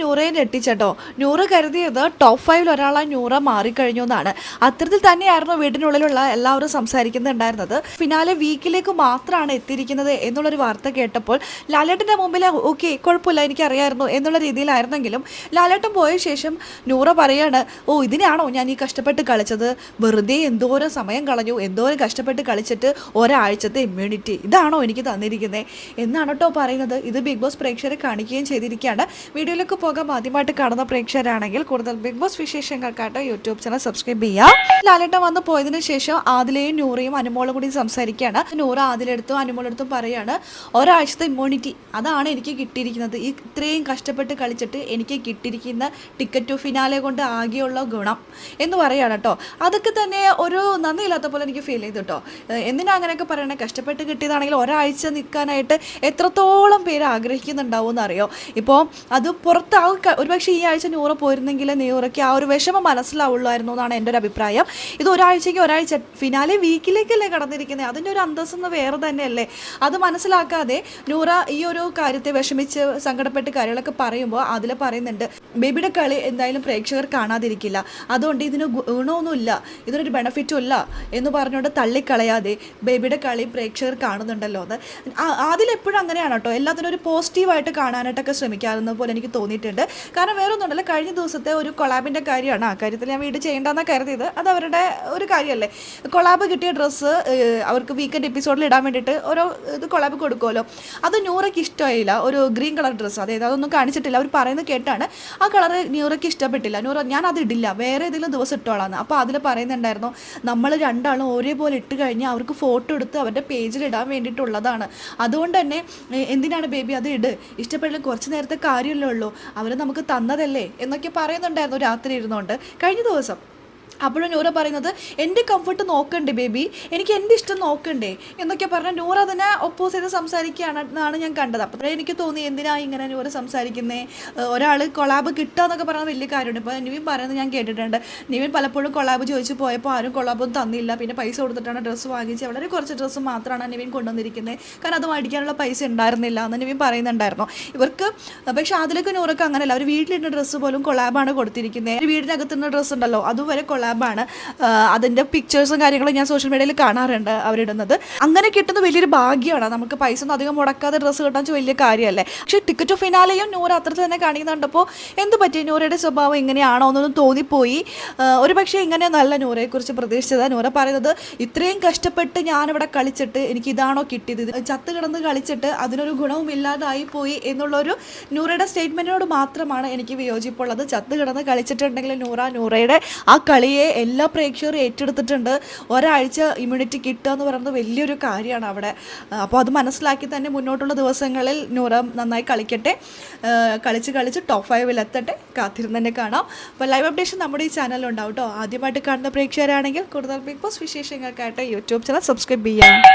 നൂറയെ ഞെട്ടിച്ചട്ടോ. നൂറ് കരുതിയത് ടോപ്പ് ഫൈവിൽ ഒരാളായി നൂറ മാറിക്കഴിഞ്ഞു എന്നാണ്. അത്തരത്തിൽ തന്നെയായിരുന്നു വീടിനുള്ളിലുള്ള എല്ലാവരും സംസാരിക്കുന്നുണ്ടായിരുന്നത്. ഫിനാലെ വീക്കിലേക്ക് മാത്രമാണ് എത്തിയിരിക്കുന്നത് എന്നുള്ളൊരു വാർത്ത കേട്ടപ്പോൾ ലാലേട്ടന്റെ മുമ്പിൽ ഓക്കെ കുഴപ്പമില്ല എനിക്കറിയായിരുന്നു എന്നുള്ള രീതിയിലായിരുന്നെങ്കിലും ലാലേട്ടൻ പോയ ശേഷം നൂറ പറയാണ് ഓ ഇതിനാണോ ഞാൻ ഈ കഷ്ടപ്പെട്ട് കളിച്ചത്? വെറുതെ എന്തോരം സമയം കളഞ്ഞു എന്തോരം കഷ്ടപ്പെട്ട് കളിച്ചിട്ട് ഒരാഴ്ചത്തെ ഇമ്മ്യൂണിറ്റി ഇതാണോ എനിക്ക് തന്നിരിക്കുന്നത് എന്നാണ് കേട്ടോ പറയുന്നത്. ഇത് ബിഗ് ബോസ് പ്രേക്ഷകരെ കാണിക്കുകയും ചെയ്തിരിക്കുകയാണ്. വീഡിയോയിലേക്ക് പോകാം. ആദ്യമായിട്ട് കാണുന്ന പ്രേക്ഷകരാണെങ്കിൽ കൂടുതൽ ബിഗ് ബോസ് വിശേഷങ്ങൾക്കായിട്ട് യൂട്യൂബ് ചാനൽ സബ്സ്ക്രൈബ് ചെയ്യാം. ലാലേട്ട വന്ന് പോയതിനു ശേഷം ആദിലയും നൂറയും അനുമോളും കൂടി സംസാരിക്കുകയാണ്. നൂറ ആദിലെടുത്തും അനുമോളെടുത്തും പറയാണ് ഒരാഴ്ചത്തെ ഇമ്മ്യൂണിറ്റി അതാണ് എനിക്ക് കിട്ടിയിരിക്കുന്നത്. ഈ ഇത്രയും കഷ്ടപ്പെട്ട് കളിച്ചിട്ട് എനിക്ക് കിട്ടിയിരിക്കുന്ന ടിക്കറ്റ് ടു ഫിനാലെ കൊണ്ട് ആകെയുള്ള ഗുണം എന്ന് പറയുകയാണ് കേട്ടോ. അതൊക്കെ തന്നെ ഒരു നന്ദിയില്ലാത്ത പോലെ എനിക്ക് ഫീൽ ചെയ്തു കേട്ടോ. എന്തിനാ അങ്ങനെയൊക്കെ പറയണേ? കഷ്ടപ്പെട്ട് കിട്ടിയതാണെങ്കിൽ ഒരാഴ്ച നിൽക്കാനായിട്ട് എത്രത്തോളം പേര് ആഗ്രഹിക്കുന്നുണ്ടാവും എന്നറിയോ ഇപ്പോൾ അത് പുറത്താവും ക- ഒരുപക്ഷെ ഈ ആഴ്ച നൂറ പോയിരുന്നെങ്കിൽ നൂറയ്ക്ക് ആ ഒരു വിഷമം മനസ്സിലാവുള്ളായിരുന്നു എന്നാണ് എന്റെ ഒരു അഭിപ്രായം. ഇത് ഒരാഴ്ചയ്ക്ക് ഒരാഴ്ച ഫിനാലെ വീക്കിലേക്കല്ലേ കടന്നിരിക്കുന്നത് അതിന്റെ ഒരു അന്തസ്സെന്ന് വേറെ തന്നെയല്ലേ? അത് മനസ്സിലാക്കാതെ നൂറ ഈ ഒരു കാര്യത്തെ വിഷമിച്ച് സങ്കടപ്പെട്ട് കാര്യങ്ങളൊക്കെ പറയുമ്പോൾ അതിൽ പറയുന്നുണ്ട് ബേബിയുടെ കളി എന്തായാലും പ്രേക്ഷകർ കാണാതിരിക്കില്ല. അതുകൊണ്ട് ഇതിന് ഗുണമൊന്നുമില്ല. ഇതിനൊരു ബെനഫിറ്റും ഇല്ല. എന്ന് പറഞ്ഞുകൊണ്ട് തള്ളിക്കളയാതെ ബേബിയുടെ കളി പ്രേക്ഷകർ കാണുന്നുണ്ടല്ലോ അത് ആ- അതിലെപ്പോഴും അങ്ങനെയാണ് കേട്ടോ. എല്ലാത്തിനും ഒരു പോസിറ്റീവായിട്ട് കാണാനായിട്ടൊക്കെ ശ്രമിക്കാറുന്ന പോലെ എനിക്ക് തോന്നിയിട്ടുണ്ട്. കാരണം വേറെ കഴിഞ്ഞ ദിവസത്തെ ഒരു കൊളാബിന്റെ കാര്യമാണ്. ആ കാര്യത്തിൽ ഞാൻ വീട് ചെയ്യേണ്ടെന്നാണ് കരുതിയത്. അത് അവരുടെ ഒരു കാര്യമല്ലേ കൊളാബ് കിട്ടിയ ഡ്രസ്സ് അവർക്ക് വീക്കെൻഡ് എപ്പിസോഡിൽ ഇടാൻ വേണ്ടിയിട്ട് ഓരോ ഇത് കൊളാബ് കൊടുക്കുമല്ലോ അത് ന്യൂറയ്ക്ക് ഇഷ്ടമായില്ല. ഒരു ഗ്രീൻ കളർ ഡ്രസ്സ് അതായത് അതൊന്നും കാണിച്ചിട്ടില്ല. അവർ പറയുന്നത് കേട്ടാണ്. ആ കളർ ന്യൂറയ്ക്ക് ഇഷ്ടപ്പെട്ടില്ല. ന്യൂറ ഞാൻ അത് ഇടില്ല. വേറെ ഏതെങ്കിലും ദിവസം ഇട്ടോളാന്ന്. അപ്പോൾ അതിൽ പറയുന്നുണ്ടായിരുന്നു നമ്മൾ രണ്ടാളും ഒരേപോലെ ഇട്ട് കഴിഞ്ഞാൽ അവർക്ക് ഫോട്ടോ എടുത്ത് അവരുടെ പേജിൽ ഇടാൻ വേണ്ടിയിട്ടുള്ളതാണ്. അതുകൊണ്ട് തന്നെ എന്തിനാണ് ബേബി അത് ഇട്? ഇഷ്ടപ്പെടില്ല കുറച്ച് നേരത്തെ കാര്യമല്ലേ ഉള്ളൂ. അവർ നമുക്ക് തന്നതല്ലേ എന്നൊക്കെ പറയുന്നുണ്ടായിരുന്നു രാത്രി ഇരുന്നുകൊണ്ട്. കഴിഞ്ഞ ദിവസം അപ്പോഴും നൂറ പറയുന്നത് എന്റെ കംഫർട്ട് നോക്കണ്ടേ ബേബി? എനിക്ക് എന്റെ ഇഷ്ടം നോക്കണ്ടേ? എന്നൊക്കെ പറഞ്ഞാൽ നൂറ അതിനെ ഒപ്പോസ് ചെയ്ത് സംസാരിക്കുകയാണ് എന്നാണ് ഞാൻ കണ്ടത്. അപ്പോൾ എനിക്ക് തോന്നി എന്തിനാ ഇങ്ങനെ നൂറ സംസാരിക്കുന്നേ? ഒരാൾ കൊളാബ് കിട്ടുക എന്നൊക്കെ പറയുന്നത് വലിയ കാര്യമുണ്ട്. ഇപ്പോൾ നിവിൻ പറയുന്നത് ഞാൻ കേട്ടിട്ടുണ്ട്. നിവിൻ പലപ്പോഴും കൊളാബ് ചോദിച്ചു പോയപ്പോൾ ആരും കൊളാബൊന്നും തന്നില്ല. പിന്നെ പൈസ കൊടുത്തിട്ടാണ് ഡ്രസ്സ് വാങ്ങിച്ച് വളരെ കുറച്ച് ഡ്രസ്സ് മാത്രമാണ് നിവിൻ കൊണ്ടുവന്നിരിക്കുന്നത്. കാരണം അത് മേടിക്കാനുള്ള പൈസ ഉണ്ടായിരുന്നില്ല എന്ന് നിവിൻ പറയുന്നുണ്ടായിരുന്നു. ഇവർക്ക് പക്ഷേ അതിലേക്ക് നൂറൊക്കെ അങ്ങനെയല്ല. അവർ വീട്ടിലിരുന്ന ഡ്രസ്സ് പോലും കൊളാബാണ് കൊടുത്തിരിക്കുന്നത്. വീടിനകത്തുനിന്ന് വീടിനകത്തുന്ന ഡ്രസ്സ് ഉണ്ടല്ലോ അതുവരെ കൊളാബാണ് അതിന്റെ പിക്ചേഴ്സും കാര്യങ്ങളും ഞാൻ സോഷ്യൽ മീഡിയയിൽ കാണാറുണ്ട് അവരിടുന്നത്. അങ്ങനെ കിട്ടുന്നത് വലിയൊരു ഭാഗ്യമാണ്. നമുക്ക് പൈസ ഒന്നും അധികം മുടക്കാതെ ഡ്രസ്സ് കിട്ടാൻ വലിയ കാര്യമല്ലേ. പക്ഷേ ടിക്കറ്റ് ഫിനാലെയും നൂറ് അത്രത്തിൽ തന്നെ കാണിക്കുന്നുണ്ടപ്പോൾ എന്ത് പറ്റി? നൂറയുടെ സ്വഭാവം ഇങ്ങനെയാണോ എന്നൊന്നും തോന്നിപ്പോയി. ഒരു പക്ഷേ ഇങ്ങനെയൊന്നല്ല നൂറയെക്കുറിച്ച് പ്രതീക്ഷിച്ചത്. നൂറ പറയുന്നത് ഇത്രയും കഷ്ടപ്പെട്ട് ഞാനിവിടെ കളിച്ചിട്ട് എനിക്ക് ഇതാണോ കിട്ടിയത്? ചത്ത് കിടന്ന് കളിച്ചിട്ട് അതിനൊരു ഗുണവും ഇല്ലാതായി പോയി എന്നുള്ളൊരു നൂറയുടെ സ്റ്റേറ്റ്മെന്റിനോട് മാത്രമാണ് എനിക്ക് വിയോജിപ്പുള്ളത്. ചത്ത് കിടന്ന് കളിച്ചിട്ടുണ്ടെങ്കിൽ നൂറ നൂറയുടെ ആ കളിയെ എല്ലാ പ്രേക്ഷകരും ഏറ്റെടുത്തിട്ടുണ്ട്. ഒരാഴ്ച ഇമ്മ്യൂണിറ്റി കിട്ടുക എന്ന് പറയുന്നത് വലിയൊരു കാര്യമാണ് അവിടെ. അപ്പോൾ അത് മനസ്സിലാക്കി തന്നെ മുന്നോട്ടുള്ള ദിവസങ്ങളിൽ നൂറ നന്നായി കളിക്കട്ടെ. കളിച്ച് കളിച്ച് ടോപ്പ് ഫൈവിൽ എത്തട്ടെ. കാത്തിരുന്ന് തന്നെ കാണാം. അപ്പോൾ ലൈവ് അപ്ഡേഷൻ നമ്മുടെ ഈ ചാനലുണ്ടാവും കേട്ടോ ആദ്യമായിട്ട് കാണുന്ന പ്രേക്ഷകരാണെങ്കിൽ കൂടുതൽ ബിഗ് ബോസ് വിശേഷങ്ങൾക്കായിട്ട് യൂട്യൂബ് ചാനൽ സബ്സ്ക്രൈബ് ചെയ്യാം.